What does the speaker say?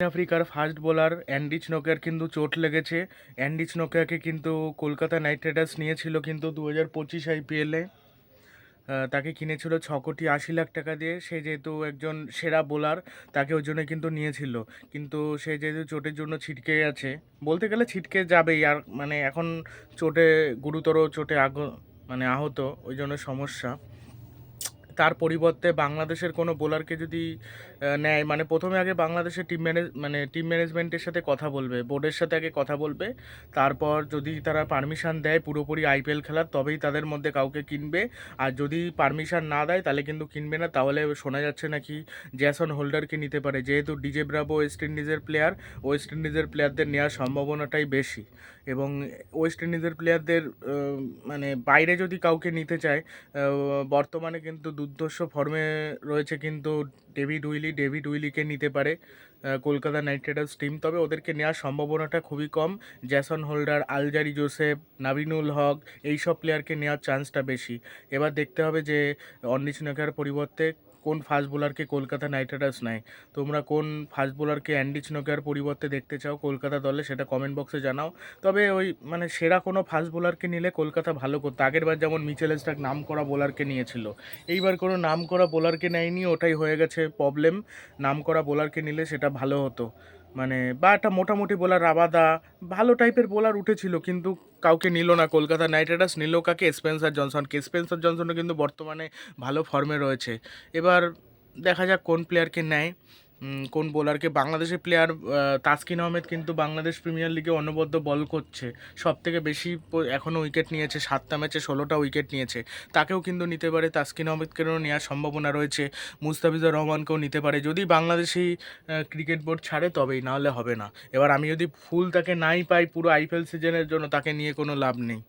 আফ্রিকার fast bowler Anrich নোকিয়ার কিন্তু চোট লেগেছে। অ্যান্ডিচ নোকিয়াকে কিন্তু কলকাতা নাইট রাইডার্স নিয়েছিল কিন্তু দু হাজার পঁচিশ আইপিএলে তাকে কিনেছিল ছ কোটি আশি লাখ টাকা দিয়ে। সে যেহেতু একজন সেরা বোলার, তাকে ওই জন্য কিন্তু নিয়েছিল। কিন্তু সে যেহেতু চোটের জন্য ছিটকে গেছে বলতে গেলে ছিটকে যাবেই। আর মানে এখন চোটে, গুরুতর চোটে আগ মানে আহত, ওই জন্য সমস্যা। তার পরিবর্তে বাংলাদেশের কোনো বোলারকে যদি নেয় মানে প্রথমে আগে বাংলাদেশের টিম ম্যানেজ মানে টিম ম্যানেজমেন্টের সাথে কথা বলবে বোর্ডের সাথে আগে কথা বলবে, তারপর যদি তারা পারমিশন দেয় পুরোপুরি আইপিএল খেলার, তবেই তাদের মধ্যে কাউকে কিনবে। আর যদি পারমিশন না দেয়, তাহলে কিন্তু কিনবে না। তাহলে শোনা যাচ্ছে নাকি জ্যাসন হোল্ডারকে নিতে পারে। যেহেতু ডিজে ব্রাভো ওয়েস্ট ইন্ডিজের প্লেয়ার ওয়েস্ট ইন্ডিজের প্লেয়ারদের নেওয়ার সম্ভাবনাটাই বেশি। এবং ওয়েস্ট ইন্ডিজের প্লেয়ারদের মানে বাইরে যদি কাউকে নিতে চায় বর্তমানে কিন্তু দুর্ধর্ষ ফর্মে রয়েছে কিন্তু ডেভিড উইলি ডেভিড উইলিকে নিতে পারে কলকাতা নাইট রাইডার্স টিম তবে ওদেরকে নেওয়ার সম্ভাবনাটা খুবই কম। Jason Holder Alzarri Joseph Naveen-ul Haq এইসব প্লেয়ারকে নেওয়ার চান্সটা বেশি। এবার দেখতে হবে যে অনিশ নকার পরিবর্তে কোন ফাস্ট বোলারকে কলকাতা নাইট রাইডার্স নেয়? তোমরা কোন ফাস্ট বোলারকে অ্যান্ডি চিনোকার পরিবর্তে দেখতে চাও কলকাতা দলে সেটা কমেন্ট বক্সে জানাও। তবে ওই মানে সেরা কোনো ফাস্ট বোলারকে নিলে কলকাতা ভালো করতো। আগেরবার যেমন মিচেল স্টাক নাম করা বোলারকে নিয়েছিল। এইবার কোনো নাম করা বোলারকে নেয়নি, ওটাই হয়ে গেছে প্রবলেম নাম করা বোলারকে নিলে সেটা ভালো হতো। মানে বা একটা মোটামুটি বোলার রাবাদা ভালো টাইপের বোলার উঠেছিল, কিন্তু কাউকে নিল না। কলকাতা নাইট রাইডার্স নিল কাকে? স্পেন্সার জনসনকে স্পেন্সার জনসনও কিন্তু বর্তমানে ভালো ফর্মে রয়েছে। এবার দেখা যাক কোন প্লেয়ারকে নেয়। কোন বোলারকে বাংলাদেশের প্লেয়ার তাসকিন আহমেদ কিন্তু বাংলাদেশ প্রিমিয়ার লিগে অনবদ্য বল করছে। সব থেকে বেশি এখনও উইকেট নিয়েছে, সাতটা ম্যাচে ষোলোটা উইকেট নিয়েছে। তাকেও কিন্তু নিতে পারে, তাসকিন আহমেদকেও নেওয়ার সম্ভাবনা রয়েছে। মুস্তাফিজুর রহমানকেও নিতে পারে। যদি বাংলাদেশি ক্রিকেট বোর্ড ছাড়ে, তবেই, নাহলে হবে না। এবার আমি যদি ফুল তাকে নাই পাই পুরো আইপিএল সিজনের জন্য, তাকে নিয়ে কোনো লাভ নেই।